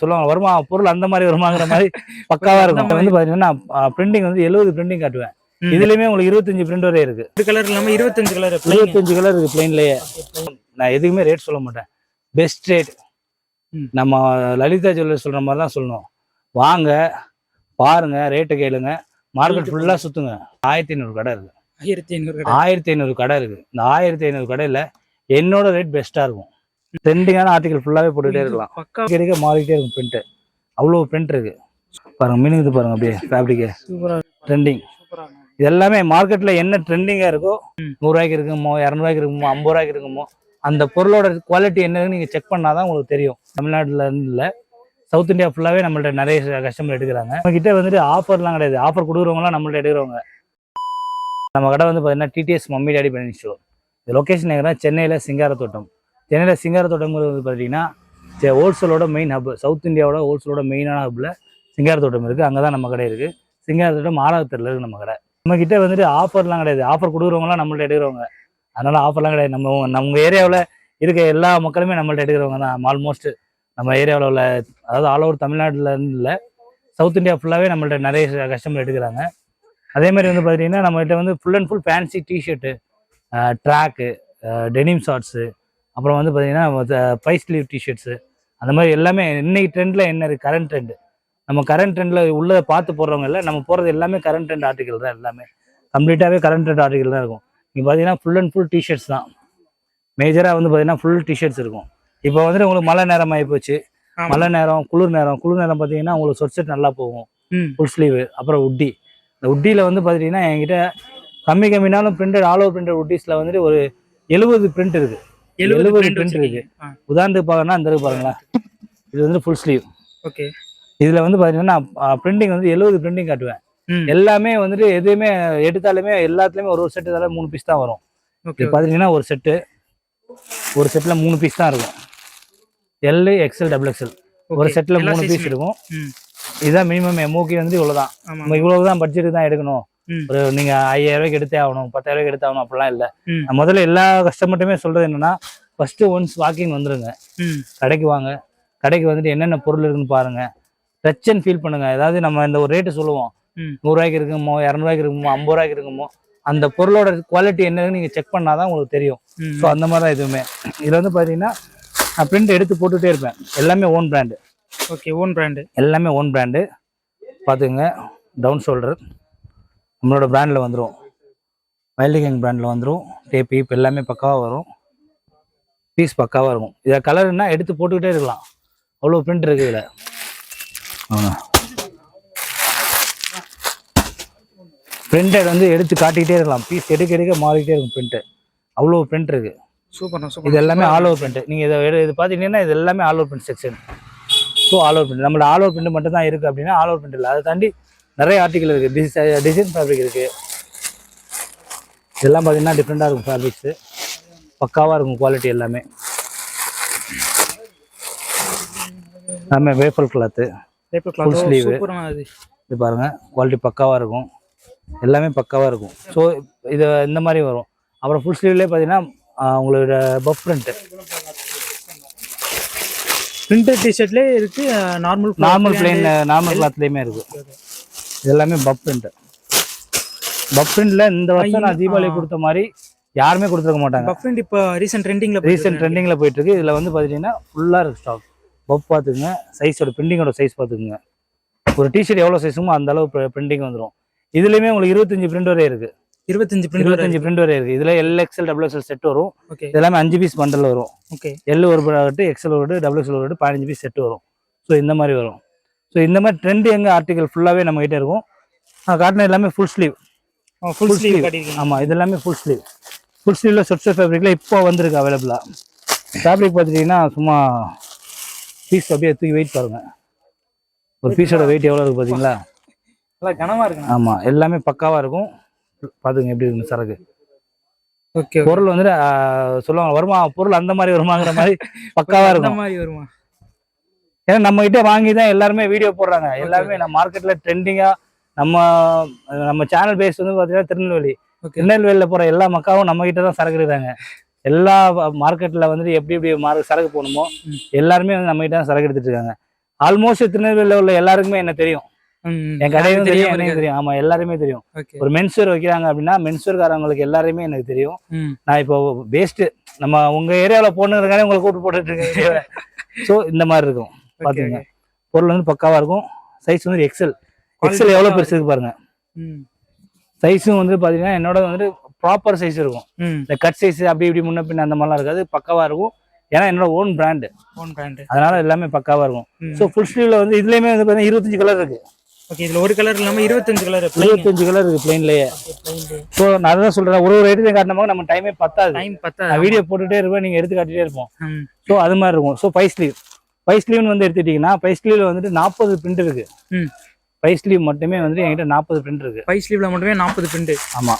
சொல்லுவாங்க வருமா பொருள் அந்த மாதிரி வருமாங்கிற மாதிரி பக்காவா இருக்கும். வந்து பாத்தீங்கன்னா பிரிண்டிங் வந்து எழுபது பிரிண்டிங் காட்டுவேன். இதுலயுமே உங்களுக்கு இருபத்தஞ்சு பிரிண்ட் வரை இருக்கு. கலர் இல்லாம இருபத்தஞ்சு கலர் இருபத்தஞ்சு கலர் இருக்கு பிளைன்லயே நான் எதுக்குமே ரேட் சொல்ல மாட்டேன். Best rate. நம்ம லலிதா ஜுவல்லர் சொல்ற மாதிரி தான் சொல்லணும். வாங்க பாருங்க ரேட்டை கேளுங்க. மார்க்கெட் ஃபுல்லா சுத்துங்க. ஆயிரத்தி ஐநூறு கடை இருக்கு. ஆயிரத்தி ஐநூறு ஆயிரத்தி ஐநூறு கடை இருக்கு. இந்த ஆயிரத்தி ஐநூறு கடையில என்னோட ரேட் பெஸ்டா இருக்கும். ட்ரெண்டிங்கான ஆர்டிகல் ஃபுல்லாவே போட்டுட்டே இருக்கலாம். கிடைக்க மாறிக்கிட்டே இருக்கும் பிரிண்ட் அவ்வளோ பிரிண்ட் இருக்கு. பாருங்க மீனிங் இது பாருங்க அப்படியே ஃபேப்ரிக்கு ட்ரெண்டிங் இது எல்லாமே மார்க்கெட்ல என்ன ட்ரெண்டிங்கா இருக்கோ. நூறுரூவாய்க்கு இருக்குமோ இரநூறுவாய்க்கு இருக்குமோ ஐம்பது ரூபாய்க்கு இருக்குமோ அந்த பொருளோட குவாலிட்டி என்னன்னு நீங்க செக் பண்ணாதான் உங்களுக்கு தெரியும். தமிழ்நாட்டுல இருந்து இல்ல சவுத் இந்தியா ஃபுல்லாவே நம்மள்ட்ட நிறைய கஸ்டமர் எடுக்கிறாங்க. நம்ம கிட்ட வந்துட்டு ஆஃபர்லாம் கிடையாது. ஆஃபர் கொடுக்குறவங்களாம் நம்மள்ட்ட எடுக்கிறவங்க. நம்ம கடை வந்து பார்த்தீங்கன்னா DTS mummy daddy Benny store location எங்கன்னா சென்னையில் சிங்காரத்தோட்டம். சென்னையில் சிங்காரத்தோட்டம்ங்கிறது வந்து பார்த்தீங்கன்னா ஹோல்சேலோட மெயின் ஹப் சவுத் இந்தியாவோட ஹோல்சேலோட மெயினான ஹப்பில் சிங்காரத்தோட்டம் இருக்குது அங்கே தான் நம்ம கடை இருக்குது சிங்காரத்தோட்டம் ஆறாவத்தில் இருக்குது நம்ம கடை. நம்மக்கிட்ட வந்துட்டு ஆஃபர்லாம் கிடையாது. ஆஃபர் கொடுக்குறவங்களாம் நம்மள்ட்ட எடுக்கிறவங்க. அதனால் ஆஃபர்லாம் கிடையாது. நம்ம நம்ம ஏரியாவில் இருக்க எல்லா மக்களுமே நம்மள்ட்ட எடுக்கிறவங்க தான். ஆல்மோஸ்ட் நம்ம ஏரியாவில் உள்ள அதாவது ஆல் ஓவர் தமிழ்நாட்டில் இருந்து இல்லை சவுத் இந்தியா ஃபுல்லாகவே நம்மள்ட்ட நிறைய கஸ்டமர் எடுக்கிறாங்க. அதே மாதிரி வந்து பார்த்தீங்கன்னா நம்மகிட்ட வந்து full and full fancy t-shirt track denim shorts அப்புறம் வந்து பார்த்தீங்கன்னா பை ஸ்லீவ் டிஷர்ட்ஸு அந்த மாதிரி எல்லாமே இன்னைக்கு ட்ரெண்டில் என்ன இருக்குது கரண்ட் ட்ரெண்டு நம்ம கரண்ட் ட்ரெண்டில் உள்ளதை பார்த்து போடுறவங்க இல்லை நம்ம போகிறது எல்லாமே கரண்ட் ட்ரெண்ட் ஆர்டிகல் தான் எல்லாமே. கம்ப்ளீட்டாகவே கரண்ட் ட்ரெண்ட் ஆர்டிகல் தான் இருக்கும். இங்கே பார்த்தீங்கன்னா ஃபுல் அண்ட் ஃபுல் டிஷர்ட்ஸ் தான். மேஜராக வந்து பார்த்தீங்கன்னா ஃபுல் டிஷர்ட்ஸ் இருக்கும். இப்போ வந்துட்டு உங்களுக்கு மழை நேரம் ஆகி போச்சு. மழை நேரம் குளிர் நேரம். குளிர் நேரம் பார்த்தீங்கன்னா உங்களுக்கு சொட் செட் நல்லா போகும். ஃபுல் ஸ்லீவ் அப்புறம் உட்டி இந்த உட்டியில் வந்து பார்த்துட்டீங்கன்னா என்கிட்ட கம்மி கம்மினாலும் பிரிண்டட் ஆல் ஓவர் பிரிண்டட் உட்டிஸில் வந்துட்டு ஒரு எழுபது பிரிண்ட் இருக்கு. எழுபது 70 print print வச்சிருக்கீங்க. ஆ, உதாரணத்துக்கு இந்த இருக்கு பாருங்களேன். இது வந்து ஃபுல் ஸ்லீவ் ஓகே இதில் வந்து பார்த்தீங்கன்னா பிரிண்டிங் வந்து எழுபது பிரிண்டிங் காட்டுவேன். எல்லாமே வந்துட்டு எதுவுமே எடுத்தாலுமே எல்லாத்துலேயுமே ஒரு ஒரு செட்டு தலை மூணு பீஸ் தான் வரும். பார்த்தீங்கன்னா ஒரு செட்டு ஒரு செட்டில் மூணு பீஸ் தான் இருக்கும். எல் எக்ஸ்எல் டபுள் எக்ஸ்எல் ஒரு எல்லா மூணு பீஸ். இருக்கும். இதுதான் மினிமம் எம்ஓகி வந்து இவ்வளோதான் ஆமா நம்ம இவ்வளவு தான் பட்ஜெட் தான் எடுக்கணும். ஒரு நீங்க ஐயாயிரம் ரூபாய்க்கு எடுத்தே ஆகணும் பத்தாயிரம் ரூபாய்க்கு எடுத்தே ஆகணும் அப்படிலாம் இல்ல. முதல்ல எல்லா கஸ்டமர்ட்டுமே சொல்றது என்னன்னா ஃபர்ஸ்ட் ஒன்ஸ் வாக்கிங் வந்துருங்க. கடைக்கு வாங்க. கடைக்கு வந்துட்டு என்னென்ன பொருள் இருக்குன்னு பாருங்க. டச் அண்ட் ஃபீல் பண்ணுங்க. ஏதாவது நம்ம இந்த ஒரு ரேட்டு சொல்லுவோம். ம். நூறுரூவாய்க்கு இருக்குமோ இரநூறுவாய்க்கு இருக்குமோ ஐம்பது ரூபாய்க்கு இருக்குமோ அந்த பொருளோட குவாலிட்டி என்னன்னு நீங்க செக் பண்ணாதான் உங்களுக்கு தெரியும். ஸோ அந்த மாதிரி தான் எதுவுமே. இதுல வந்து பாத்தீங்கன்னா நான் பிரிண்ட் எடுத்து போட்டுட்டே இருப்பேன். எல்லாமே own brand okay own brand எல்லாமே ஓன் பிராண்டு பார்த்துங்க டவுன் ஷோல்டர் நம்மளோட பிராண்டில் வந்துடும் வைல்டிகேங் பிராண்டில் வந்துடும் டேப் இப்போ எல்லாமே பக்காவாக வரும். பீஸ் பக்காவாக இருக்கும். இதை கலர்னா எடுத்து போட்டுக்கிட்டே இருக்கலாம். அவ்வளோ பிரிண்ட் இருக்கு இதில். பிரிண்டட் வந்து எடுத்து காட்டிக்கிட்டே இருக்கலாம். பீஸ் எடுக்க எடுக்க மாறிக்கிட்டே இருக்கும் பிரிண்ட்டு அவ்வளோ பிரிண்ட் இருக்கு. சூப்பர் சூப்பர் இது எல்லாமே ஆல் ஓவர் பிரிண்ட் நீங்கள் இதை இது பார்த்தீங்கன்னா இது எல்லாமே all over print section so all over print நம்மளோட ஆல் ஓவர் பிரிண்ட் மட்டும் தான் இருக்குது அப்படின்னா ஆல் ஓவர் பிரிண்ட் இல்லை. அதை தாண்டி நிறைய ஆர்டிகல் இருக்குது டிசை டிசைன் ஃபேப்ரிக் இருக்குது இதெல்லாம் பார்த்தீங்கன்னா டிஃப்ரெண்ட்டாக இருக்கும் ஃபேப்ரிக்ஸு பக்காவாக இருக்கும் குவாலிட்டி எல்லாமே. எல்லாமே வேப்பல் கிளாத்து. சூப்பரான அது இது பாருங்கள் குவாலிட்டி பக்காவாக இருக்கும். எல்லாமே பக்காவாக இருக்கும். ஸோ இது இந்த மாதிரி வரும். அப்புறம் ஃபுல் ஸ்லீவ்லேயே பார்த்தீங்கன்னா உங்களோட பஃப் பிரிண்ட்டு பிரிண்டட் டிஷர்ட்லயே இருக்கு நார்மல் நார்மல் பிளேன் நார்மல் கிளாத்லயுமே இருக்கு. இது எல்லாமே பப் பிரிண்ட் பப் பிரிண்ட்ல இந்த வருஷம் நான் தீபாவளி கொடுத்த மாதிரி யாருமே கொடுத்துருக்க மாட்டாங்க. பஃப் பிரிண்ட் இப்போ ரீசன்ட் ட்ரெண்டிங்ல ரீசெண்ட் ட்ரெண்டிங்ல போயிட்டு இருக்கு. இதுல வந்து பாத்தீங்கன்னா ஃபுல்லா இருக்கு ஸ்டாக் பப் பாத்துக்குங்க. சைஸோட பிரிண்டிங்கோட சைஸ் பாத்துக்குங்க. ஒரு டிஷர்ட் எவ்வளவு சைஸுமோ அந்த அளவு பிரிண்டிங் வந்துடும் இதுலயுமே உங்களுக்கு இருபத்தஞ்சு பிரிண்ட் வரை இருக்கு. இருபத்தஞ்சு பிரிண்ட் இருபத்தஞ்சு பிரிண்ட் வரை இருக்கு. இதுல L XL double XL set வரும். எல்லாமே அஞ்சு பீஸ் பண்டல் வரும். ஓகே எல் ஒரு எக்ஸல் ஒரு டபுள் எக்ஸல் ஒரு பதினஞ்சு பீஸ் செட் வரும். ஸோ இந்த மாதிரி வரும். ஸோ இந்த மாதிரி ட்ரெண்ட் எங்க ஆர்டிகல் ஃபுல்லாகவே நம்ம கிட்ட இருக்கும். நான் காட்டின எல்லாமே ஃபுல் ஸ்லீவ் ஃபுல் ஸ்லீவ் ஆமாம் இது எல்லாமே ஃபுல் ஸ்லீவ் ஃபுல் ஸ்லீவில் சொட்ஸர் ஃபேப்ரிக்கில் இப்போ வந்திருக்கு அவைலபிளாக ஃபேப்ரிக் பார்த்துட்டிங்கன்னா சும்மா பீஸ் அப்படியே தூக்கி வெயிட் பாருங்க. ஒரு பீஸோட வெயிட் எவ்வளோ இருக்குது பார்த்தீங்களா? நல்லா கனமா இருக்கு ஆமாம் எல்லாமே பக்காவாக இருக்கும். பார்த்துங்க எப்படி இருக்கு சரக்கு. ஓகே பொருள் வந்துட்டு சொல்லுவாங்க வருமா? பொருள் அந்த மாதிரி வருமாங்கிற மாதிரி பக்காவாக இருக்கும். மாதிரி வருமா? ஏன்னா நம்ம கிட்ட வாங்கி தான் எல்லாருமே வீடியோ போடுறாங்க. எல்லாருமே நம்ம மார்க்கெட்ல ட்ரெண்டிங்கா நம்ம நம்ம சேனல் பேஸ் வந்து பாத்தீங்கன்னா திருநெல்வேலி. திருநெல்வேலியில போற எல்லா மக்காவும் நம்ம கிட்ட தான் சரக்கு எடுக்கிறாங்க எல்லா மார்க்கெட்ல வந்துட்டு எப்படி எப்படி மார்க் சரக்கு போகணுமோ. எல்லாருமே வந்து நம்ம கிட்ட தான் சரக்கு எடுத்துட்டு இருக்காங்க. ஆல்மோஸ்ட் திருநெல்வேலியில் உள்ள எல்லாருக்குமே என்ன தெரியும்? என் கடையும் தெரியும் எனக்கு. தெரியும். ஆமா எல்லாருமே தெரியும். ஒரு மென்ஸ்வேர் வைக்கிறாங்க அப்படின்னா மென்ஸ்வேர்காரங்களுக்கு எல்லாருமே எனக்கு தெரியும். நான் இப்போ வேஸ்ட் நம்ம உங்க ஏரியாவில் போனுங்கிறக்கானே உங்களை கூட்டு போட்டுட்டு இருக்கேன். ஸோ இந்த மாதிரி இருக்கும். பாத்துங்க பொருள் வந்து பக்காவா இருக்கும். சைஸ் வந்து எக்ஸல் எக்ஸல் எவ்வளவு பெருசு இருக்கு பாருங்க. சைஸும் வந்து பாத்தீங்கன்னா என்னோட வந்துட்டு ப்ராப்பர் சைஸ் இருக்கும். இந்த கட் சைஸ் அப்படி இப்படி முன்ன பின்ன அந்த மாதிரிலாம் இருக்காது. பக்காவா இருக்கும். ஏன்னா என்னோட ஓன் பிராண்டு ஓன் பிராண்ட் அதனால எல்லாமே பக்காவா இருக்கும். ஸோ ஃபுல் ஸ்லீவ்ல வந்து இதுலயுமே வந்து பாத்தீங்கன்னா இருபத்தஞ்சு கலர் இருக்கு. ஓகே இதுல ஒரு கலர் இல்லாம இருபத்தஞ்சு கலர் இருபத்தஞ்சு கலர் இருக்கு பிளைன்லயே ஸோ நான் அதான் சொல்றேன். ஒரு ஒரு எடுத்து காட்டின நம்ம டைமே பத்தாது. டைம் பத்தா நான் வீடியோ போட்டுட்டே இருப்பேன். நீங்க எடுத்து காட்டிட்டே இருப்போம். ஸோ அது மாதிரி இருக்கும். ஸோ ஃபைவ் ஸ்லீவ் ஃபைவ் ஸ்லீவ்னு வந்து எடுத்துட்டீங்கன்னா ஃபைவ் ஸ்லீவ்ல வந்துட்டு நாற்பது பிரிண்ட் இருக்கு. ம். ஃபைவ் ஸ்லீவ் மட்டுமே வந்துட்டு என்கிட்ட நாற்பது பிரிண்ட் இருக்கு. ஃபைவ் ஸ்லீவ்ல மட்டுமே நாற்பது பிரிண்ட் ஆமா.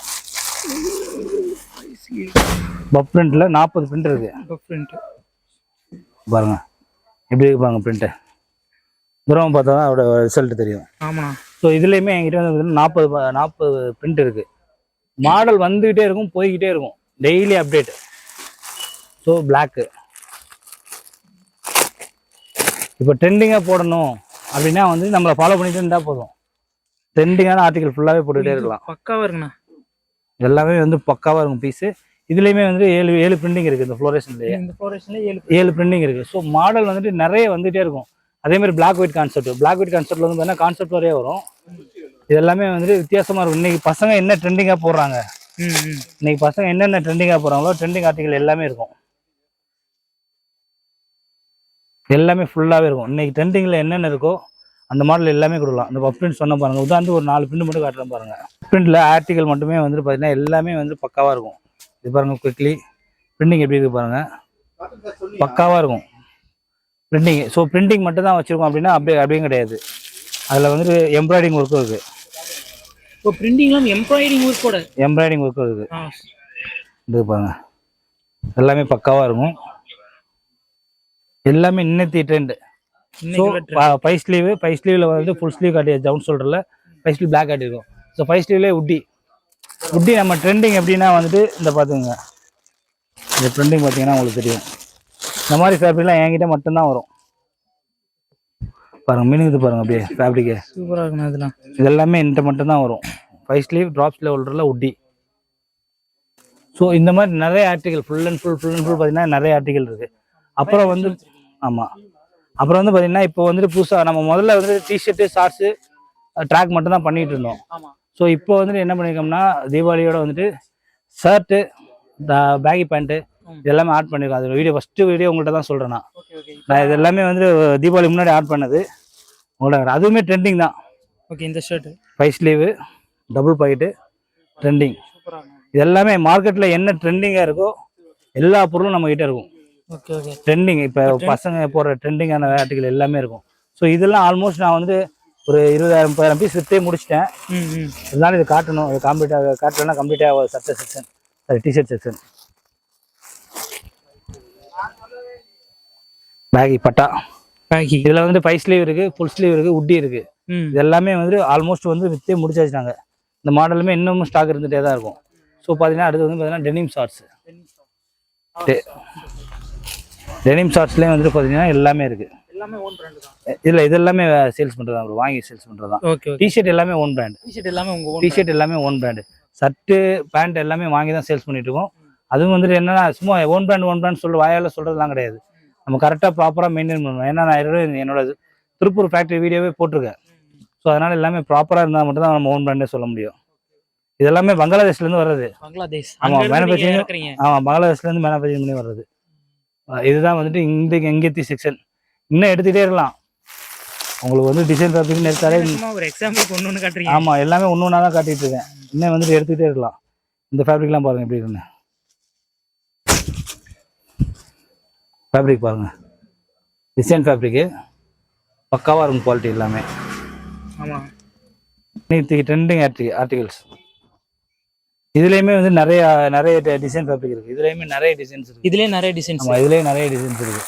பப் பிரிண்ட்ல நாற்பது பிரிண்ட் இருக்கு. பிரிண்ட் பாருங்க. எப்படி இருக்கு பாருங்க பிரிண்ட்டு தூரம் பார்த்தா தான் அதோட ரிசல்ட் தெரியும். ஆமாண்ணா. ஸோ இதுலேயுமே என்கிட்ட வந்து நாற்பது நாற்பது பிரிண்ட் இருக்கு. மாடல் வந்துகிட்டே இருக்கும் போய்கிட்டே இருக்கும். டெய்லி அப்டேட் ஸோ பிளாக்கு இப்போ ட்ரெண்டிங்காக போடணும் அப்படின்னா வந்து நம்மளை ஃபாலோ பண்ணிட்டு இருந்தால் போதும். ட்ரெண்டிங்கான ஆர்டிகல் ஃபுல்லாகவே போட்டுகிட்டே இருக்கலாம். பக்காவா இருக்குண்ணா. எல்லாமே வந்து பக்காவாக இருக்கும் பீஸு இதுலேயுமே வந்து ஏழு ஏழு பிரிண்டிங் இருக்குது இந்த ஃப்ளோரேஷன்லேயே இந்த ஃப்ளோரேஷன்ல ஏழு ஏழு பிரிண்டிங் இருக்குது ஸோ மாடல் வந்துட்டு நிறைய வந்துகிட்டே இருக்கும். அதே மாதிரி black white concept black white கான்செப்ட்ல வந்து பார்த்தீங்கன்னா கான்செப்ட் வரையே வரும். இது எல்லாமே வந்துட்டு வித்தியாசமா இருக்கும். இன்னைக்கு பசங்க என்ன ட்ரெண்டிங்காக போடுறாங்க? இன்னைக்கு பசங்க என்னென்ன ட்ரெண்டிங்காக போடுறாங்களோ ட்ரெண்டிங் ஆர்டிகல் எல்லாமே இருக்கும். எல்லாமே ஃபுல்லாகவே இருக்கும். இன்னைக்கு ட்ரெண்டிங்கில் என்னென்ன இருக்கோ அந்த மாடல் எல்லாமே கொடுக்கலாம். அந்த பிரிண்ட் சொன்ன பாருங்க. உதாரணத்து ஒரு நாலு பிரிண்ட் மட்டும் காட்டுறேன் பாருங்க. பிரிண்ட்ல ஆர்டிகல் மட்டுமே வந்து பார்த்தீங்கன்னா எல்லாமே வந்து பக்காவாக இருக்கும். இது பாருங்க குவிக்லி பிரிண்டிங் எப்படி இருக்கு பாருங்க. பக்காவாக இருக்கும். பிரிண்டிங் ஸோ பிரிண்டிங் மட்டும் தான் வச்சிருக்கோம் அப்படின்னா அப்படியே அப்படியும் கிடையாது. அதில் வந்துட்டு எம்ப்ராய்டிங் ஒர்க்கும் இருக்குது இப்போ பிரிண்டிங்லாம் எம்ப்ராய்டிங் ஒர்க் கூட எம்ப்ராய்டிங் ஒர்க்கும் இருக்குது இது பாருங்க. எல்லாமே பக்காவா இருக்கும். எல்லாமே இன்னத்தி trend so five sleeve five ஸ்லீவ்ல வந்து ஃபுல் ஸ்லீவ் காட்டி ஜவுன் ஷோல்டர்ல ஃபை ஸ்லீவ் பிளாக் காட்டியிருக்கும். ஸோ ஃபை ஸ்லீவ்லேயே உட்டி. உட்டி நம்ம ட்ரெண்டிங் எப்படின்னா வந்துட்டு இந்த பார்த்துங்க இந்த ட்ரெண்டிங் பார்த்தீங்கன்னா உங்களுக்கு தெரியும். இந்த மாதிரி ஃபேப்ரிக்லாம் என்கிட்ட மட்டும்தான் வரும். பாருங்க மினுங்குது பாருங்க அப்படியே ஃபேப்ரிக்கு சூப்பரா இருக்குண்ணா இதெல்லாம். இது எல்லாமே என்கிட்ட மட்டும்தான் வரும். ஃபைவ் ஸ்லீவ் ட்ராப் ஸ்லீவ் உட்டி. ஸோ இந்த மாதிரி நிறைய article full and full full and full பார்த்தீங்கன்னா நிறைய ஆர்டிகல் இருக்கு. அப்புறம் வந்து ஆமாம் அப்புறம் வந்து பார்த்தீங்கன்னா இப்போ வந்துட்டு புதுசாக நம்ம முதல்ல வந்து டிஷர்ட்டு ஷார்ட்ஸு ட்ராக் மட்டும் தான் பண்ணிட்டு இருந்தோம். ஸோ இப்போ வந்துட்டு என்ன பண்ணியிருக்கோம்னா தீபாவளியோட வந்துட்டு ஷர்ட்டு பேகி பேண்ட்டு எல்லாமே ஆட் பண்ணியிருக்கோம் அது வீடியோ ஃபஸ்ட்டு வீடியோ உங்கள்கிட்ட தான் சொல்கிறேன் நான். நான் இது எல்லாமே வந்து தீபாவளி முன்னாடி ஆட் பண்ணது. உங்கள்ட்ட அதுவுமே ட்ரெண்டிங் தான். ஓகே இந்த shirt five sleeve double pocket trending இது எல்லாமே மார்க்கெட்டில் என்ன ட்ரெண்டிங்காக இருக்கோ எல்லா பொருளும் நம்ம கிட்ட இருக்கும். ட்ரெண்டிங் இப்போ பசங்க போடுற ட்ரெண்டிங்கான ஆர்டிகல் எல்லாமே இருக்கும். ஸோ இதெல்லாம் ஆல்மோஸ்ட் நான் வந்து ஒரு இருபதாயிரம் முப்பதாயிரம் பீஸ் விற்றே முடிச்சிட்டேன். இருந்தாலும் இது காட்டணும். இது கம்ப்ளீட்டாக காட்டலைன்னா கம்ப்ளீட்டாக சட்டை section sorry t-shirt section baggy பட்டா. பேக்கி இதில் வந்து ஃபைவ் ஸ்லீவ் இருக்குது ஃபுல் ஸ்லீவ் இருக்குது உட்டி இருக்குது இது எல்லாமே வந்து ஆல்மோஸ்ட் வந்து விற்றே முடிச்சாச்சுனாங்க. இந்த மாடலுமே இன்னமும் ஸ்டாக் இருந்துகிட்டே தான் இருக்கும். ஸோ பார்த்தீங்கன்னா அடுத்து வந்து பார்த்தீங்கன்னா டெனிம் ஷார்ட்ஸ் டெனிம் ஷார்ட்ஸ்லேயும் வந்து பார்த்தீங்கன்னா எல்லாமே இருக்குது எல்லாமே ஓன் பிராண்ட் தான். இல்லை இது எல்லாமே சேல்ஸ் பண்ணுறது தான். வாங்கி சேல்ஸ் பண்ணுறது தான் ஓகே டிஷர்ட் எல்லாமே ஓன் பிராண்ட் டிஷர்ட் எல்லாமே உங்க ஓன் டிஷர்ட் எல்லாமே ஓன் பிராண்டு ஷர்ட்டு பேண்ட் எல்லாமே வாங்கி தான் சேல்ஸ் பண்ணிட்டு இருக்கோம். அதுவும் வந்துட்டு என்னன்னா சும்மா ஓன் பிராண்ட் ஓன் பிராண்ட் சொல்லி வாயால சொல்றதுலாம் கிடையாது. நம்ம கரெக்டாக ப்ராப்பராக மெயின்டைன் பண்ணணும். ஏன்னா நான் என்னோட திருப்பூர் ஃபேக்ட்ரி வீடியோவே போட்டிருக்கேன். ஸோ அதனால எல்லாமே ப்ராப்பராக இருந்தால் மட்டும் தான் நம்ம ஓன் பிராண்டே சொல்ல முடியும். இது எல்லாமே பங்களாதேஷ்லேருந்து வர்றது. பங்களாதேஷ். ஆமா, அங்க இருந்து நீங்க manufacturing- இறக்குறீங்க. ஆமாம் பங்களாதேஷ்லேருந்து மேனுஃபேக்சரிங் பண்ணி வர்றது. இதுதான் வந்துட்டு இந்த எங்கேத்தி செக்ஷன் இன்னும் எடுத்துகிட்டே இருக்கலாம். உங்களுக்கு வந்து டிசைன் ஃபேப்ரிக்னு எடுத்தாலே ஒரு எக்ஸாம்பிளுக்கு ஒண்ணு ஒண்ணு காட்டுறீங்க. ஆமா எல்லாமே ஒன்று ஒன்றா தான் காட்டிட்டு இருக்கேன். இன்னும் வந்துட்டு எடுத்துக்கிட்டே இருக்கலாம். இந்த ஃபேப்ரிக்லாம் பாருங்க எப்படி இருக்குன்னு. ஃபேப்ரிக் பாருங்க. டிசைன் ஃபேப்ரிக்கு பக்காவாக இருக்கும் குவாலிட்டி எல்லாமே. ஆமா. இன்னைக்கு ட்ரெண்டிங் ஆர்டி ஆர்டிகல்ஸ் இதுலேயுமே வந்து நிறைய நிறைய டிசைன் ஃபேப்ரிக் இருக்கு. இதுலேயுமே நிறைய டிசைன்ஸ் இருக்கு. இதுலயே நிறைய டிசைன்ஸ் ஆமா இதுலேயும் நிறைய டிசைன்ஸ் இருக்கு.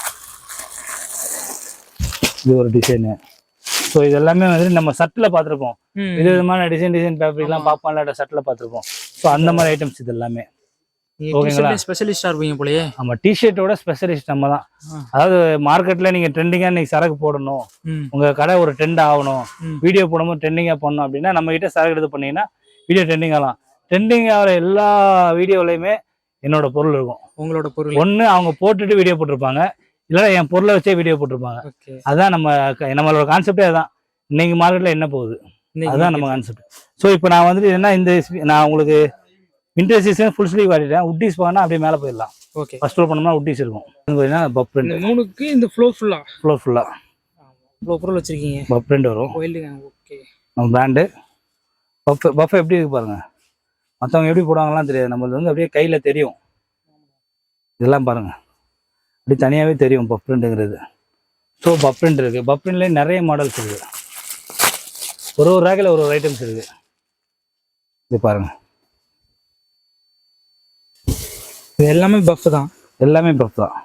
இது ஒரு டிசைனு ஸோ இது எல்லாமே வந்து நம்ம சட்டில் பார்த்துருப்போம். வித விதமான டிசைன் டிசைன் ஃபேப்ரிக்லாம் பாப்பான்ல சட்டில் பார்த்துருப்போம். ஸோ அந்த மாதிரி ஐட்டம்ஸ் இது எல்லாமே நீங்க ஓகேங்களா? ஸ்பெஷலிஸ்டா இருப்பீங்க போலயே. நம்ம டிஷர்ட்டோட ஸ்பெஷலிஸ்ட் நம்ம தான். அதாவது மார்க்கெட்ல நீங்க ட்ரெண்டிங்கா இன்னைக்கு சரக்கு போடணும். உங்க கடை ஒரு ட்ரெண்ட் ஆகணும். வீடியோ போடும்போது ட்ரெண்டிங்கா பண்ணணும் அப்படின்னா நம்ம கிட்ட சரக்கு எடுத்து பண்ணீங்கன்னா வீடியோ ட்ரெண்டிங் ஆகலாம் ட்ரெண்டிங் ஆகிற எல்லா வீடியோலையுமே என்னோட பொருள் இருக்கும். உங்களோட பொருள். ஒண்ணு அவங்க போட்டுட்டு வீடியோ போட்டிருப்பாங்க. இல்லைன்னா என் பொருளை வச்சே வீடியோ போட்டிருப்பாங்க. அதான் நம்ம நம்மளோட கான்செப்டே அதான். இன்னைக்கு மார்க்கெட்ல என்ன போகுது? அதுதான் நம்ம கான்செப்ட் ஸோ இப்போ நான் வந்துட்டு என்ன இந்த நான் உங்களுக்கு வின்டர் சீசன் ஃபுல் ஸ்லீவ் காட்டிட்டேன். உட்டிஸ் போனா அப்படியே மேலே போயிடலாம். ஓகே. ஃபர்ஸ்ட் ஃப்ளோர் பண்ணோம்னா உட்டிஸ் இருக்கும். பார்த்தீங்கன்னா பப் பிரிண்ட் மூணுக்கு இந்த ஃப்ளோ ஃபுல்லா ஃப்ளோர் ஃபுல்லாக இவ்வளோ பொருள் வச்சிருக்கீங்க. பப் பிரிண்ட் வரும். ஓகே நம்ம பிராண்டு பஃப் பஃப் எப்படி இருக்கு பாருங்க. மற்றவங்க எப்படி போடுவாங்கலாம் தெரியாது. நம்மளுக்கு வந்து அப்படியே கையில் தெரியும். இதெல்லாம் பாருங்க. அப்படி தனியாகவே தெரியும் பஃப் பிரிண்ட்டுங்கிறது ஸோ பஃப் பிரிண்ட் இருக்குது பஃப் பிரிண்ட்லேயே நிறைய மாடல்ஸ் இருக்குது ஒரு ஒரு ரேக்கில் ஒரு ஒரு ஐட்டம்ஸ் இருக்குது இது பாருங்க. இது எல்லாமே பஃப் தான். எல்லாமே பஃப் தான்.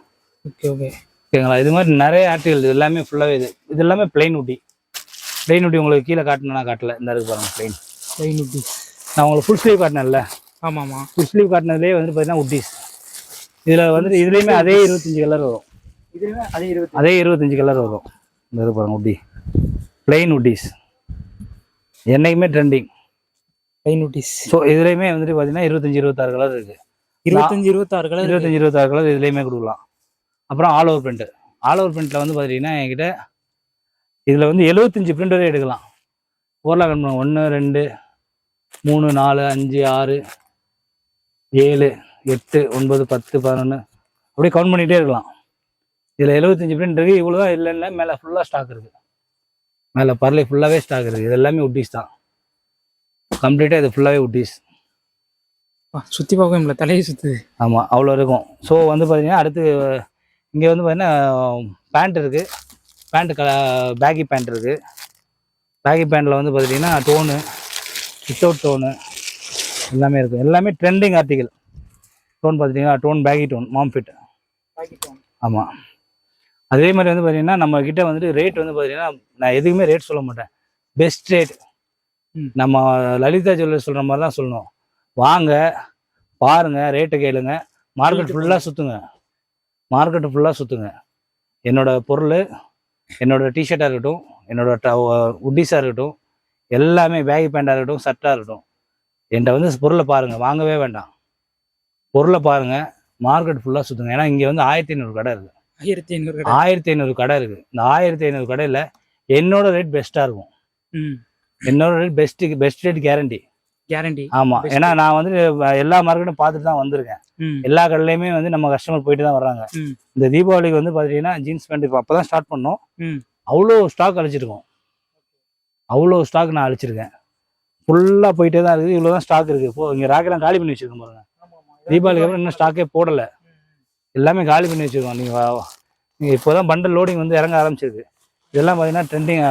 ஓகே ஓகே ஓகேங்களா? இது மாதிரி நிறைய ஆர்டிகல் இது எல்லாமே ஃபுல்லாகவே இது இது எல்லாமே பிளைன் ஊட்டி. பிளைன் ஊட்டி உங்களுக்கு கீழே காட்டணும்னா காட்டல. இந்த இருக்கு பாருங்க பிளைன் லைன் உட்டி நான் உங்களுக்கு ஃபுல் ஸ்லீவ் காட்டினேன்ல. ஆமா ஆமா ஃபுல் ஸ்லீவ் காட்டினதுலேயே வந்து பார்த்தீங்கன்னா உட்டிஸ் இதில் வந்துட்டு இதுலேயுமே அதே இருபத்தஞ்சி கலர் வரும். இதுவே அதே இருபத்தி அதே இருபத்தஞ்சி கலர் வரும். இந்த இருக்கு பாருங்க உட்டி பிளைன் உட்டிஸ் என்னைக்குமே ட்ரெண்டிங் லைன் உட்டிஸ் ஸோ இதுலேயுமே வந்துட்டு பார்த்தீங்கன்னா இருபத்தஞ்சி இருபத்தாறு கலர் இருக்குது இருபத்தஞ்சு இருபத்தாறு கலர் இருபத்தஞ்சி இருபத்தாறு கலர் இதுலேயுமே கொடுக்கலாம். அப்புறம் all over print all over பிரிண்ட்டில் வந்து பார்த்தீங்கன்னா என்கிட்ட இதில் வந்து எழுபத்தஞ்சி பிரிண்ட் வரை எடுக்கலாம். ஓரலாக கட் பண்ணுவோம் ஒன்று ரெண்டு மூணு நாலு அஞ்சு ஆறு ஏழு எட்டு ஒன்பது பத்து பதினொன்று அப்படியே கவுண்ட் பண்ணிகிட்டே இருக்கலாம். இதில் எழுபத்தஞ்சி பிரிண்ட் இருக்குது இவ்வளோ தான் இல்லை இல்லை. மேலே ஃபுல்லாக ஸ்டாக் இருக்குது மேலே பரலை ஃபுல்லாகவே ஸ்டாக் இருக்குது இது எல்லாமே உட்டிஸ் தான். கம்ப்ளீட்டாக இது ஃபுல்லாகவே உட்டிஸ் சுத்தி பார்க்க முடியல. தலையை சுத்துது. ஆமாம் அவ்வளோ இருக்கும். ஸோ வந்து பார்த்தீங்கன்னா அடுத்து இங்கே வந்து பார்த்தீங்கன்னா பேண்ட் இருக்குது பேண்ட்டு க பேக்கி பேண்ட் இருக்குது பேக்கி பேண்ட்டில் வந்து பார்த்துட்டிங்கன்னா டோனு வித்தவுட் டோனு எல்லாமே இருக்கும் எல்லாமே ட்ரெண்டிங் ஆர்டிகல் டோன் பார்த்துட்டிங்கன்னா tone baggy tone mom fit ஆமாம் அதே மாதிரி வந்து பார்த்தீங்கன்னா நம்ம கிட்ட வந்துட்டு ரேட் வந்து பார்த்தீங்கன்னா நான் எதுக்குமே ரேட் சொல்ல மாட்டேன். Best rate. நம்ம லலிதா ஜுவல்லர்ஸ் சொல்கிற மாதிரி தான் சொல்லணும். வாங்க பாருங்க ரேட்டை கேளுங்க. மார்க்கெட் ஃபுல்லாக சுற்றுங்க மார்க்கெட்டு ஃபுல்லாக சுற்றுங்க என்னோட பொருள் என்னோட டிஷர்ட்டாக இருக்கட்டும் என்னோட உட்டிஸாக இருக்கட்டும் எல்லாமே பேகி பேண்டாக இருக்கட்டும் சர்ட்டாக இருக்கட்டும். என்கிட்ட வந்து பொருளை பாருங்கள் வாங்கவே வேண்டாம். பொருளை பாருங்கள் மார்க்கெட் ஃபுல்லாக சுற்றுங்க ஏன்னா இங்கே வந்து ஆயிரத்தி ஐநூறு கடை இருக்குது ஆயிரத்தி ஐநூறு கடை. ஆயிரத்தி ஐநூறு கடை இருக்குது இந்த ஆயிரத்தி ஐநூறு கடையில் என்னோட ரேட் பெஸ்ட்டாக இருக்கும். என்னோட rate best best rate guarantee guarantee ஆமாம் ஏன்னா நான் வந்து எல்லா மார்க்கெட்டும் பார்த்துட்டு தான் வந்திருக்கேன். எல்லா கடையிலையுமே வந்து நம்ம கஸ்டமர் போயிட்டு தான் வர்றாங்க. இந்த தீபாவளிக்கு வந்து பார்த்தீங்கன்னா ஜீன்ஸ் பேண்ட் இப்போ அப்போ தான் ஸ்டார்ட் பண்ணோம் அவ்வளோ ஸ்டாக் அழிச்சிருக்கோம். அவ்வளோ ஸ்டாக் நான் அழிச்சிருக்கேன். ஃபுல்லாக போயிட்டே தான் இருக்குது. இவ்வளோ தான் ஸ்டாக் இருக்குது இப்போ இங்கே ராக்கெல்லாம் காலி பண்ணி வச்சிருக்கோம் பாருங்க. தீபாவளிக்கு அப்புறம் இன்னும் ஸ்டாக்கே போடலை. எல்லாமே காலி பண்ணி வச்சிருக்கோம். நீங்கள் நீங்கள் இப்போ தான் பண்டல் லோடிங் வந்து இறங்க ஆரம்பிச்சிருக்கு. இதெல்லாம் பார்த்தீங்கன்னா ட்ரெண்டிங்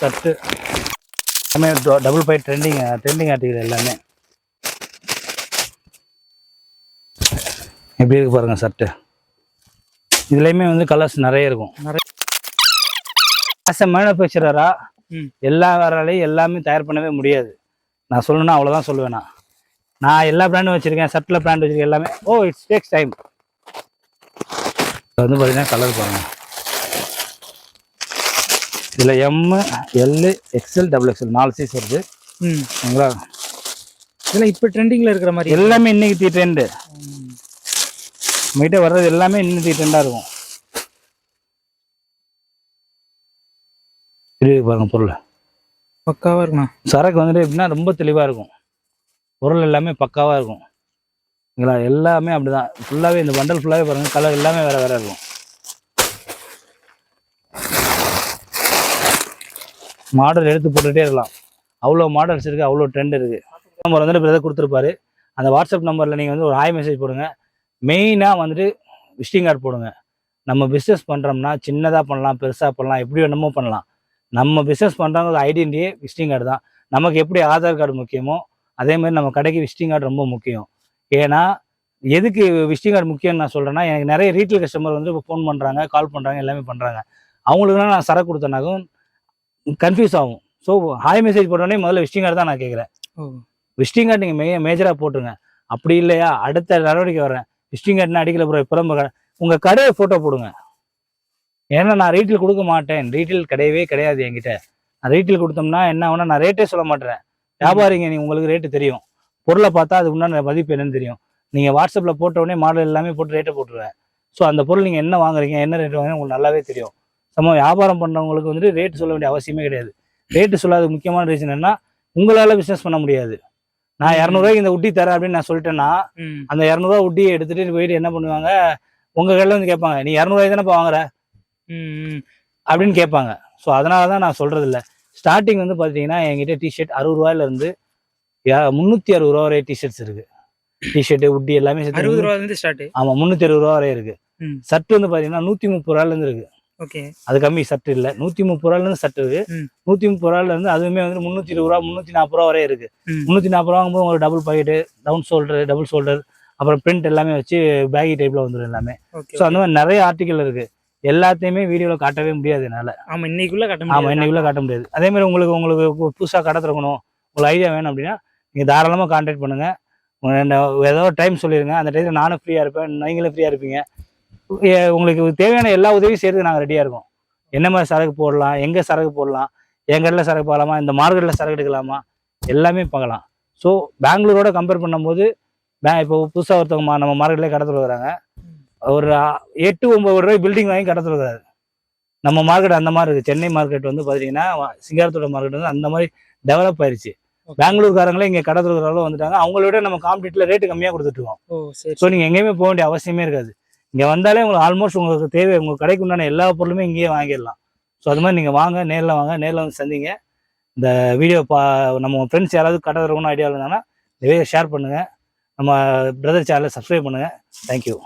சட்டு எல்லாமே double by trending trending article எல்லாமே. எப்படி இருக்கு பாருங்க சட்டு. இதுலேயுமே வந்து கலர்ஸ் நிறைய இருக்கும். நிறைய. ஆஸ் எ மேனுஃபேக்சரரா ம். எல்லா வேறாலையும் எல்லாமே தயார் பண்ணவே முடியாது. நான் சொல்லணும்னா அவ்வளோதான் சொல்லுவேன் நான். நான் எல்லா பிராண்டும் வச்சிருக்கேன் சட்டில் பிராண்ட் வச்சிருக்கேன் எல்லாமே. ஓ இட்ஸ் டேக்ஸ் டைம் வந்து பார்த்தீங்கன்னா கலர் பாருங்க. இதில் M L XL double XL நாலு சைஸ் வருது. சரிங்களா இதெல்லாம் இப்போ ட்ரெண்டிங்ல இருக்கிற மாதிரி எல்லாமே இன்னைக்கு தீ ட்ரெண்டு. நம்மகிட்ட வர்றது எல்லாமே இன்னைக்கு ட்ரெண்டாக இருக்கும். இருக்கு பாருங்க பொருள். பக்காவா இருக்குண்ணா. சரக்கு வந்துட்டு எப்படின்னா ரொம்ப தெளிவாக இருக்கும். பொருள் எல்லாமே பக்காவாக இருக்கும். சரிங்களா எல்லாமே அப்படிதான். ஃபுல்லாகவே இந்த பண்டல் ஃபுல்லாகவே பாருங்க கலர் எல்லாமே வேற வேற இருக்கும். மாடல் எடுத்து போட்டுகிட்டே இருக்கலாம். அவ்வளோ மாடல்ஸ் இருக்குது அவ்வளோ ட்ரெண்ட் இருக்குது நம்பர் வந்துட்டு பிரதர் கொடுத்துருப்பாரு. அந்த வாட்ஸ்அப் நம்பரில் நீங்கள் வந்து ஒரு ஹாய் மெசேஜ் போடுங்க. மெயினாக வந்துட்டு விசிட்டிங் கார்டு போடுங்க. நம்ம பிஸ்னஸ் பண்ணுறோம்னா சின்னதாக பண்ணலாம் பெருசாக பண்ணலாம் எப்படி வேணுமோ பண்ணலாம். நம்ம பிஸ்னஸ் பண்ணுறவங்க ஐடென்டிட்டியே விசிட்டிங் கார்டு தான். நமக்கு எப்படி ஆதார் கார்டு முக்கியமோ அதே மாதிரி நம்ம கடைக்கு விசிட்டிங் கார்டு ரொம்ப முக்கியம். ஏன்னா எதுக்கு விசிட்டிங் கார்டு முக்கியம்னு நான் சொல்கிறேன்னா எனக்கு நிறைய ரீட்டைல் கஸ்டமர் வந்து இப்போ ஃபோன் பண்ணுறாங்க கால் பண்ணுறாங்க எல்லாமே பண்ணுறாங்க அவங்களுக்குலாம் நான் சரக்கு கொடுத்தனாக்கும் கன்ஃபியூஸ் ஆகும். ஸோ ஹாய் மெசேஜ் போட்டோடனே முதல்ல விசிட்டிங் கார்டு தான் நான் கேட்குறேன். விசிட்டிங் கார்டு நீங்கள் மே மேஜராக போட்டுருங்க. அப்படி இல்லையா? அடுத்த நடவடிக்கை வரேன் விசிட்டிங் கார்டுனா அடிக்கல ப்ரோ இப்போ உங்க கடையை போட்டோ போடுங்க. ஏன்னா நான் ரீட்டில் கொடுக்க மாட்டேன். ரீட்டில் கிடையவே கிடையாது என்கிட்ட. நான் ரீட்டில் கொடுத்தோம்னா என்ன ஆகும்னா நான் ரேட்டே சொல்ல மாட்டேன் வியாபாரிங்க நீ உங்களுக்கு ரேட்டு தெரியும். பொருளை பார்த்தா அது உண்டான மதிப்பு என்னன்னு தெரியும். நீங்க வாட்ஸ்அப்ல போட்ட உடனே மாடல் எல்லாமே போட்டு ரேட்டை போட்டுருவேன். ஸோ அந்த பொருள் நீங்க என்ன வாங்குறீங்க என்ன ரேட் வாங்குறீங்க உங்களுக்கு நல்லாவே தெரியும். நம்ம வியாபாரம் பண்றவங்களுக்கு வந்துட்டு ரேட் சொல்ல வேண்டிய அவசியமே கிடையாது. ரேட்டு சொல்லாத முக்கியமான ரீசன் என்ன உங்களால பிசினஸ் பண்ண முடியாது. நான் இரநூறுவாய்க்கு இந்த உட்டி தரேன் அப்படின்னு நான் சொல்லிட்டேன்னா அந்த இரநூறுவா உட்டியை எடுத்துட்டு போயிட்டு என்ன பண்ணுவாங்க உங்க கடையில் வந்து கேட்பாங்க நீ இரநூறுவாய் தானே வாங்குற? அப்படின்னு கேட்பாங்க. ஸோ அதனால தான் நான் சொல்றது இல்லை ஸ்டார்டிங் வந்து பார்த்தீங்கன்னா என்கிட்ட டிஷர்ட் அறுபது ரூபாயில இருந்து முந்நூற்றி அறுபது ரூபா வரை டிஷர்ட்ஸ் இருக்கு. டிஷர்ட் உட்டி எல்லாமே அறுபது ரூபால இருந்து ஸ்டார்ட் ஆமா முந்நூற்றி அறுபது ரூபா வரை இருக்கு. சர்ட் வந்து பார்த்தீங்கன்னா நூற்றி முப்பது ரூபாயில இருந்து இருக்கு. ஓகே. அது கம்மி சர்ட் இல்லை. நூற்றி முப்பது ரூபாயில இருந்து சர்ட் இருக்கு. நூற்றி முப்பது ரூபாயில இருந்து அதுவுமே வந்து முந்நூற்றி இருபது ரூபா முந்நூற்றி நாற்பது ரூபா வரை இருக்கு. முந்நூற்றி நாற்பது ரூபா வாங்கும்போது உங்களுக்கு double pocket down shoulder double shoulder அப்புறம் பிரிண்ட் எல்லாமே வச்சு பேகி டைப்ல வந்துடும் எல்லாமே. ஸோ அந்த மாதிரி நிறைய ஆர்டிக்கல் இருக்கு. எல்லாத்தையுமே வீடியோல காட்டவே முடியாது என்னால. ஆமா இன்னைக்குள்ள கட்ட ஆமா முடியாது. இன்னைக்குள்ள காட்ட முடியாது. அதே மாதிரி உங்களுக்கு உங்களுக்கு பு- புதுசா கடை திறக்கணும் உங்களுக்கு ஐடியா வேணும் அப்படின்னா நீங்க தாராளமா கான்டாக்ட் பண்ணுங்க. உங்க என்ன- ஏதோ டைம் சொல்லிருங்க. அந்த டைத்துல நானும் ஃப்ரீயா இருப்பேன் நீங்களும் ஃப்ரீயா இருப்பீங்க. உங்களுக்கு தேவையான எல்லா உதவியும் செய்யறதுக்கு நாங்க ரெடியா இருக்கோம். என்ன மாதிரி சரக்கு போடலாம் எங்க சரக்கு போடலாம் என் கடையில் சரக்கு போடலாமா இந்த மார்க்கெட்டில் சரக்கு எடுக்கலாமா எல்லாமே பார்க்கலாம். ஸோ பெங்களூரோட கம்பேர் பண்ணும்போது இப்போ புதுசாக ஒருத்தவங்க நம்ம மார்க்கெட்லேயே கடை திறக்கிறாங்க ஒரு எட்டு ஒன்பது ரூபாய் பில்டிங் வாங்கி கடை திறக்கிறாரு நம்ம மார்க்கெட் அந்த மாதிரி இருக்கு. சென்னை மார்க்கெட் வந்து பார்த்தீங்கன்னா சிங்காரத்தோட மார்க்கெட் வந்து அந்த மாதிரி டெவலப் ஆயிருச்சு. பெங்களூர்காரங்களே இங்கே கடை வந்துட்டாங்க. அவங்கள விட நம்ம காம்படிட்டில் ரேட்டு கம்மியாக சரி ஸோ நீங்கள் எங்கேயுமே போக வேண்டிய அவசியமே இருக்காது. இங்கே வந்தாலே உங்களுக்கு ஆல்மோஸ்ட் உங்களுக்கு தேவை. உங்கள் கடைக்கு உண்டான எல்லா பொருளுமே இங்கேயே வாங்கிடலாம். ஸோ அது மாதிரி நீங்கள் வாங்க நேரில் வாங்க நேரில் வந்து சந்திங்க. இந்த வீடியோ பா நம்ம ஃப்ரெண்ட்ஸ் யாராவது கடை திறக்கணும் ஐடியா இருந்தாங்கன்னா இந்த வீடியோ ஷேர் பண்ணுங்கள் நம்ம பிரதர் சேனலை சப்ஸ்கிரைப் பண்ணுங்கள் தேங்க்யூ